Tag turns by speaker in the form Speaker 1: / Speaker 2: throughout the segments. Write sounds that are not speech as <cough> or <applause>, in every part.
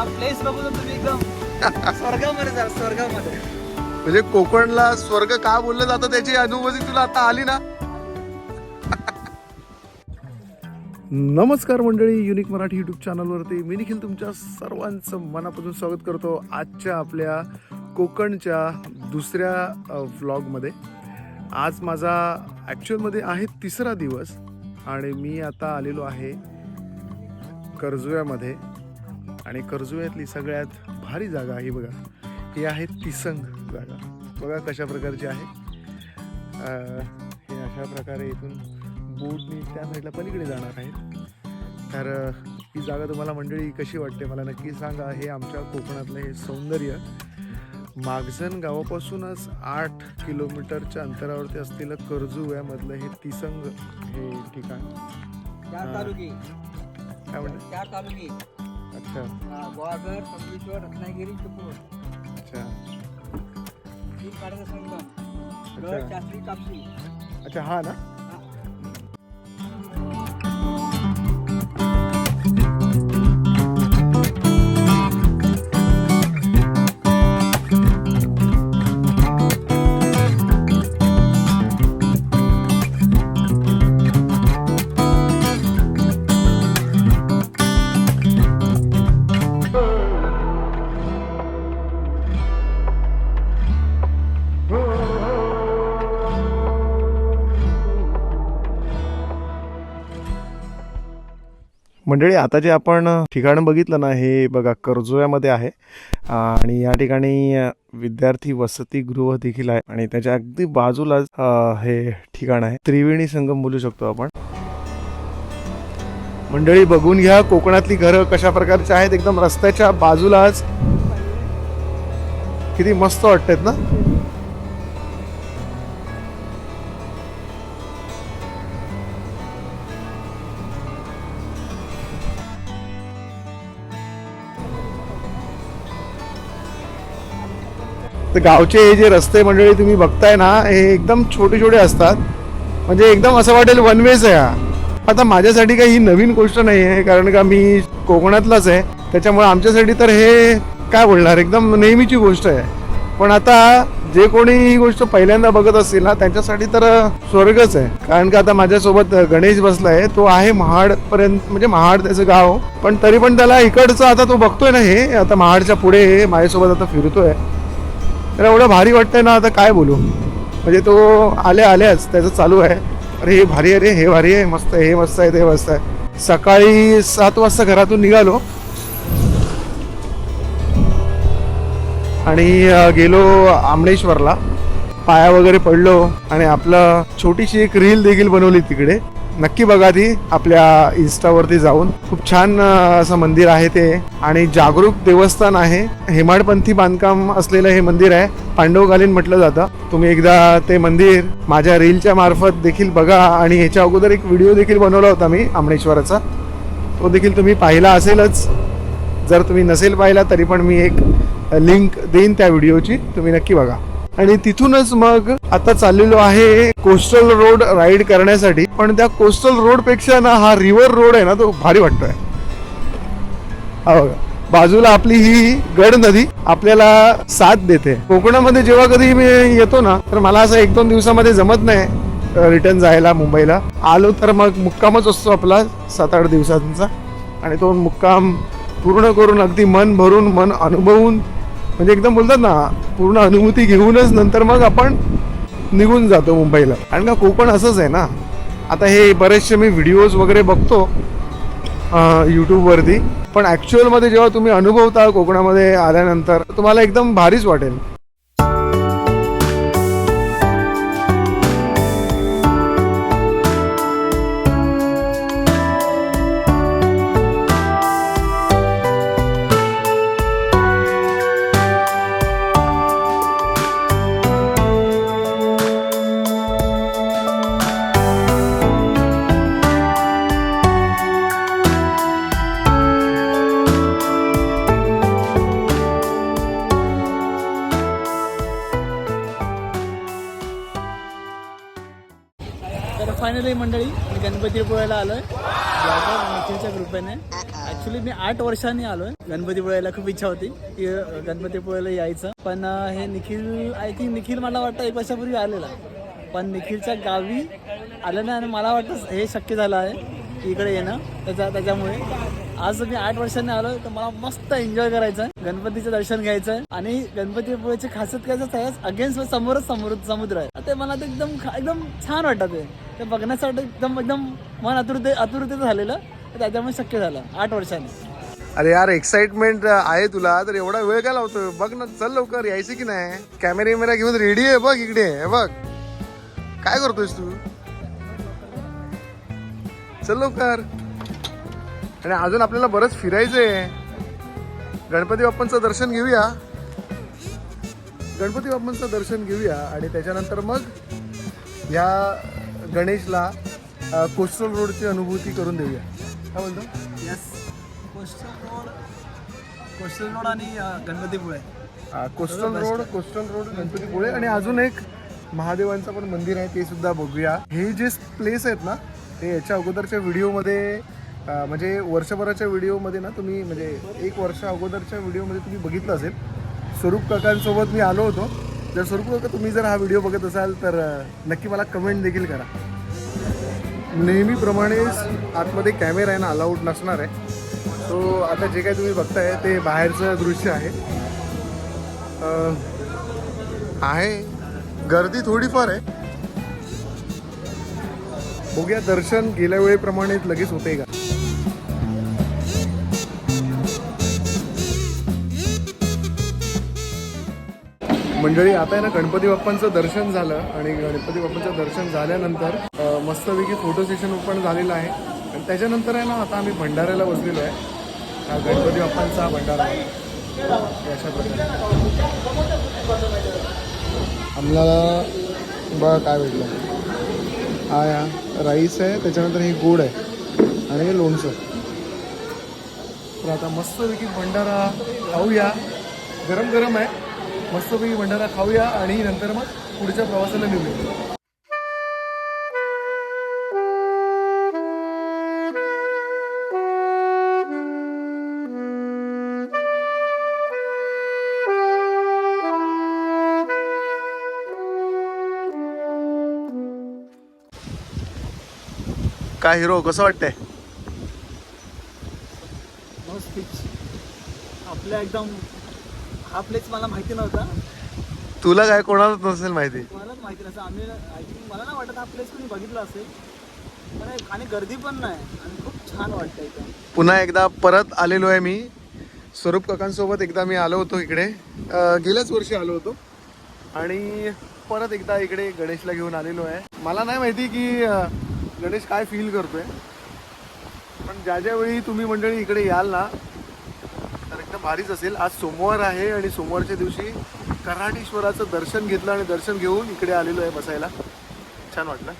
Speaker 1: हा प्लेस बघून तर तुम्ही एकदम. <laughs> स्वर्गामध्ये जा स्वर्गामध्ये.
Speaker 2: म्हणजे कोकणला स्वर्ग का बोललं जातं त्याची अनुभूती तुला आता आली ना? <laughs> नमस्कार मंडळी युनिक मराठी यूट्यूब चॅनलवरती मी निखिल तुमच्या सर्वांचं मनापासून स्वागत करतो आजच्या आपल्या कोकणच्या दुसऱ्या व्लॉगमध्ये आज माझा ॲक्च्युअलमध्ये आहे तिसरा दिवस आणि मी आता आलेलो आहे कर्जुव्यामध्ये आणि कर्जुव्यातली सगळ्यात भारी जागा ही बघा. ही आहे तिसंग जागा. बघा कशा प्रकारची आहे. हे अशा प्रकारे इथून बोटनी त्या साईडला पलीकडे जाणार आहेत. तर ही जागा तुम्हाला मंडळी कशी वाटते मला नक्की सांगा. हे आमच्या कोकणातलं हे सौंदर्य. मागजन गावापासूनच आठ किलोमीटरच्या अंतरावरती असलेलं कर्जुव्यामधलं हे तिसंग हे ठिकाण. काय म्हणतात अच्छा.
Speaker 1: हा, गोवाघर संगमेश्वर रत्नागिरी चिपळूण
Speaker 2: अच्छा.
Speaker 1: तीन पाण्याचा संगम.
Speaker 2: अच्छा.
Speaker 1: गड, शास्त्री कापसी
Speaker 2: अच्छा हा ना? मंडळी आता जे आपण ठिकाण बघितलं ना हे बघा कर्जोयामध्ये आहे. आणि या ठिकाणी विद्यार्थी वसतिगृह देखील आहे आणि त्याच्या अगदी बाजूलाच हे ठिकाण आहे. त्रिवेणी संगम बोलू शकतो आपण. मंडळी बघून घ्या कोकणातली घरं कशा प्रकारची आहेत. एकदम रस्त्याच्या बाजूलाच. किती मस्त वाटतात ना? तर गावचे हे जे रस्ते मंडळी तुम्ही बघताय ना हे एकदम छोटे छोटे असतात. म्हणजे एकदम असं वाटेल वन वेज आहे हा. आता माझ्यासाठी काही ही नवीन गोष्ट नाही आहे कारण का मी कोकणातलाच आहे. त्याच्यामुळे आमच्यासाठी तर हे काय बोलणार एकदम नेहमीची गोष्ट आहे. पण आता जे कोणी ही गोष्ट पहिल्यांदा बघत असतील ना त्यांच्यासाठी तर स्वर्गच आहे. कारण का आता माझ्यासोबत गणेश बसलाय तो आहे महाड पर्यंत म्हणजे महाड त्याचं गाव. पण तरी पण त्याला इकडचं आता तो बघतोय ना हे आता महाडच्या पुढे माझ्यासोबत आता फिरतोय. तर एवढं भारी वाटतंय ना आता काय बोलू? म्हणजे तो आल्या आल्याच त्याचं चालू आहे. अरे हे भारी आहे रे हे भारी आहे मस्त आहे हे मस्त आहे ते मस्त आहे. सकाळी सात वाजता घरातून निघालो. आणि गेलो आमणेश्वरला पाया वगैरे पडलो आणि आपलं छोटीशी एक रील देखील बनवली तिकडे. नक्की बघा ती आपल्या इन्स्टावरती जाऊन. खूप छान असं मंदिर आहे ते. आणि जागरूक देवस्थान आहे. हेमाडपंथी बांधकाम असलेलं हे मंदिर आहे. पांडवकालीन म्हटलं जातं. तुम्ही एकदा ते मंदिर माझ्या रीलच्या मार्फत देखील बघा. आणि ह्याच्या अगोदर एक व्हिडिओ देखील बनवला होता मी आमणेश्वराचा तो देखील तुम्ही पाहिला असेलच. जर तुम्ही नसेल पाहिला तरी पण मी एक लिंक देईन त्या व्हिडिओची. तुम्ही नक्की बघा. आणि तिथूनच मग आता चाललेलो आहे कोस्टल रोड राईड करण्यासाठी. पण त्या कोस्टल रोडपेक्षा ना हा रिव्हर रोड आहे ना तो भारी वाटतोय. हा बघा बाजूला आपली ही गड नदी आपल्याला साथ देते. कोकणामध्ये जेव्हा कधी मी येतो ना तर मला असं एक दोन दिवसामध्ये जमत नाही रिटर्न जायला मुंबईला. आलो तर मग मुक्कामच असतो आपला सात आठ दिवसांचा. आणि तो मुक्काम पूर्ण करून अगदी मन भरून मन अनुभवून म्हणजे एकदम बोलतात ना पूर्ण अनुभूती घेऊनच नंतर मग आपण निघून जातो मुंबईला. कारण का कोकण असंच आहे ना. आता हे बरेचसे मी व्हिडिओज वगैरे बघतो यूट्यूबवरती पण ॲक्च्युअलमध्ये जेव्हा तुम्ही अनुभवता कोकणामध्ये आल्यानंतर तुम्हाला एकदम भारीच वाटेल.
Speaker 1: आहे मंडळी मी गणपतीपुळ्याला आलोय. ब्लॉगर निखिलच्या ग्रुपेने ऍक्च्युली मी आठ वर्षांनी आलोय. गणपतीपुळ्याला खूप इच्छा होती की गणपतीपुळ्याला यायचं. पण हे निखिल आय थिंक निखिल मला वाटतं एक वर्षापूर्वी आलेला. पण निखिलच्या गावी आलं नाही आणि मला वाटतं हे शक्य झालं आहे इकडे येणं. त्याच्या त्याच्यामुळे आज मी आठ वर्षांनी आलो तर मला मस्त एन्जॉय करायचं आहे गणपतीचं दर्शन घ्यायचं आहे आणि गणपतीपुळेची खासियत काय आहे अगेन्स्ट समोरच समुद्र समुद्र आहे. ते मला ते एकदम एकदम छान वाटतं ते. ते बघण्यासाठी एकदम एकदम मन आतुरते अतुरते झालेलं त्याच्यामुळे शक्य झालं आठ वर्षांनी.
Speaker 2: अरे यार एक्साइटमेंट आहे तुला तर एवढा वेळ काय लावतोय? बघ ना चल लवकर यायचं की नाही? कॅमेरा मेरा घेऊन रेडी आहे बघ इकडे हे बघ. काय करतोयस तू? चल लवकर. आणि अजून आपल्याला बरंच फिरायचंय. गणपती बाप्पांचं दर्शन घेऊया. गणपती बाप्पांचं दर्शन घेऊया आणि त्याच्यानंतर मग या गणेशला कोस्टल रोडची अनुभूती करून देऊया. काय बोलतो?
Speaker 1: Yes coastal road coastal road आणि Ganpatipule.
Speaker 2: Coastal road coastal road Ganpatipule आणि अजून एक महादेवांचं पण मंदिर आहे ते सुद्धा बघूया. हे जे प्लेस आहेत ना ते याच्या अगोदरच्या व्हिडिओमध्ये म्हणजे वर्षभराच्या व्हिडिओमध्ये ना तुम्ही म्हणजे एक वर्ष अगोदरच्या व्हिडिओमध्ये तुम्ही बघितलं असेल. स्वरूप काकांसोबत मी आलो होतो. जर स्वरूप काका तुम्ही जर हा व्हिडिओ बघत असाल तर नक्की मला कमेंट देखील करा. नेहमीप्रमाणेच आतमध्ये कॅमेरा आहे ना अलाउड नसणार आहे. सो आता जे काही तुम्ही बघताय ते बाहेरचं दृश्य आहे. आहे. गर्दी थोडीफार आहे. बघूया दर्शन गेल्या वेळेप्रमाणे लगेच होते का? मंडळी आता आहे ना गणपती बाप्पांचं दर्शन झालं आणि गणपती बाप्पांचं दर्शन झाल्यानंतर मस्तपैकी फोटो सेशन पण झालेलं आहे. आणि त्याच्यानंतर आहे ना आता आम्ही भंडाऱ्याला बसलेलो आहे. हा गणपती बाप्पांचा भंडारा आहे. अशा प्रकारे. आम्हाला बघा काय भेटलं. हा या. राईस आहे त्याच्यानंतर हे गोड आहे आणि हे लोणचं. तर आता मस्तपैकी भंडारा खाऊया. गरम गरम आहे. मस्तपैकी भंडारा खाऊया आणि नंतर मग पुढच्या प्रवासाला निघूया. काय हिरो कसं वाटतंय?
Speaker 1: नो आपल्या एकदम हा प्लेस मला माहिती नव्हता.
Speaker 2: तुला काय कोणालाच नसेल माहिती?
Speaker 1: माहिती आम्ही आय थिंक मला नाही वाटत हा प्लेस बघितला असेल. आणि गर्दी पण नाही. आणि खूप छान वाटतं इथं
Speaker 2: पुन्हा एकदा परत आलेलो आहे मी. स्वरूप काकांसोबत एकदा मी आलो होतो इकडे. गेल्याच वर्षी आलो होतो. आणि परत एकदा इकडे गणेशला घेऊन आलेलो आहे. मला नाही माहिती की गणेश काय फील करतोय? पण ज्या ज्या वेळी तुम्ही मंडळी इकडे याल ना तर एकदम भारीच असेल. आज सोमवार आहे आणि सोमवारच्या दिवशी कराडीश्वराचं दर्शन घेतलं आणि दर्शन घेऊन इकडे आलेलो आहे बसायला. छान वाटलं.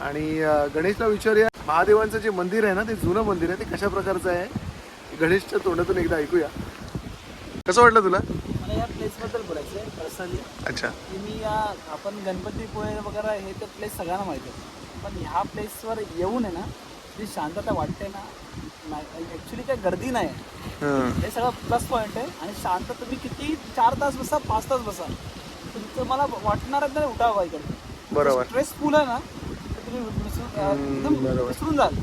Speaker 2: आणि गणेशला विचारूया महादेवांचं जे मंदिर आहे ना ते जुनं मंदिर आहे ते कशा प्रकारचं आहे? गणेशच्या तोंडातून एकदा ऐकूया. कसं वाटलं तुला?
Speaker 1: मला या प्लेसबद्दल बोलायचं आहे पर्सनली
Speaker 2: अच्छा.
Speaker 1: मी या आपण गणपतीपुळे वगैरे हे तर प्लेस सगळ्यांना माहिती आहे. पण ह्या प्लेसवर येऊन आहे ना जी शांतता वाटते ना ॲक्च्युली काही गर्दी नाही.
Speaker 2: हं.
Speaker 1: सगळं प्लस पॉईंट आहे. आणि शांत तुम्ही किती चार तास बसा पाच तास बसा. तुमचं मला वाटणार नाही उठावा इकडे
Speaker 2: बरोबर.
Speaker 1: स्ट्रेसफुल आहे ना तर तुम्ही विसरून जाल.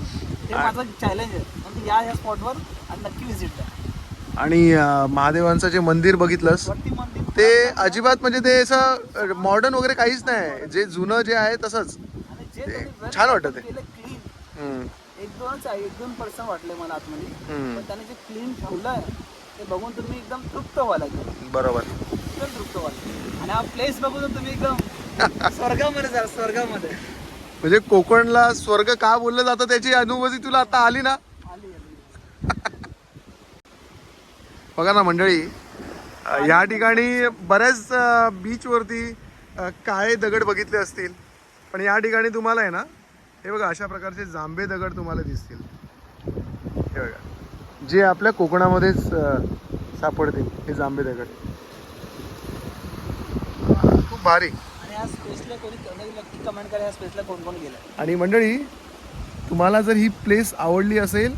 Speaker 1: हे माझं चॅलेंज आहे. म्हणजे या या स्पॉटवर आणि नक्की व्हिजिट द्या
Speaker 2: आणि महादेवांचं जे मंदिर बघितलंस ते अजिबात म्हणजे ते असं मॉडर्न वगैरे काहीच नाही. जे जुनं जे आहे तसंच. ते छान वाटतं ते.
Speaker 1: एक दोनच आहे एक दोन पर्सन वाटले मला आतमध्ये. पण त्याने जे क्लीन ठेवलंय ते बघून तुम्ही एकदम तृप्त एकदम
Speaker 2: बरोबर.
Speaker 1: एकदम तृप्त व्हाल आणि हा प्लेस बघून तुम्ही एकदम <laughs> स्वर्गामध्ये जा स्वर्गामध्ये.
Speaker 2: म्हणजे कोकणला स्वर्ग का बोललं जातं त्याची अनुभूती तुला आता आली ना?
Speaker 1: आली
Speaker 2: बघा ना मंडळी या ठिकाणी बऱ्याच बीचवरती काळे दगड बघितले असतील. पण या ठिकाणी तुम्हाला आहे ना हे बघा अशा प्रकारचे जांभे दगड तुम्हाला दिसतील. हे बघा. जे आपल्या कोकणामध्येच सापडतील हे जांभे दगड. खूप भारी.
Speaker 1: आणि या स्पेसला कोणी नक्की कमेंट करा या स्पेसला कोण कोण गेलं?
Speaker 2: आणि मंडळी तुम्हाला जर ही प्लेस आवडली असेल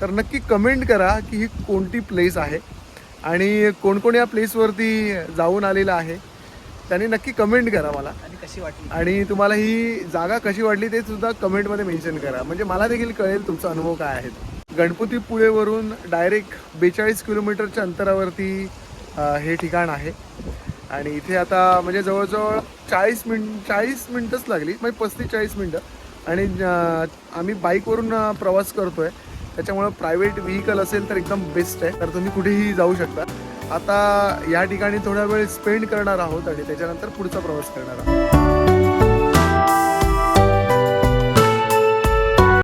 Speaker 2: तर नक्की कमेंट करा की ही कोणती प्लेस आहे. आणि कोण कोण या प्लेसवरती जाऊन आलेलं आहे. त्यांनी नक्की कमेंट करा मला.
Speaker 1: आणि कशी वाटली?
Speaker 2: आणि तुम्हाला ही जागा कशी वाटली ते सुद्धा कमेंटमध्ये मेन्शन करा. म्हणजे मला देखील कळेल तुमचा अनुभव काय आहे. गणपतीपुळेवरून डायरेक्ट बेचाळीस किलोमीटरच्या अंतरावरती हे ठिकाण आहे. आणि इथे आता म्हणजे जवळजवळ चाळीस मिनिट चाळीस मिनटंच लागली. म्हणजे पस्तीस चाळीस मिनटं. आणि आम्ही बाईकवरून प्रवास करतोय. त्याच्यामुळं प्रायव्हेट व्हेकल असेल तर एकदम बेस्ट आहे. तर तुम्ही कुठेही जाऊ शकता. आता या ठिकाणी थोडा वेळ स्पेंड करणार आहोत आणि त्याच्यानंतर पुढचा प्रवास करणार आहोत.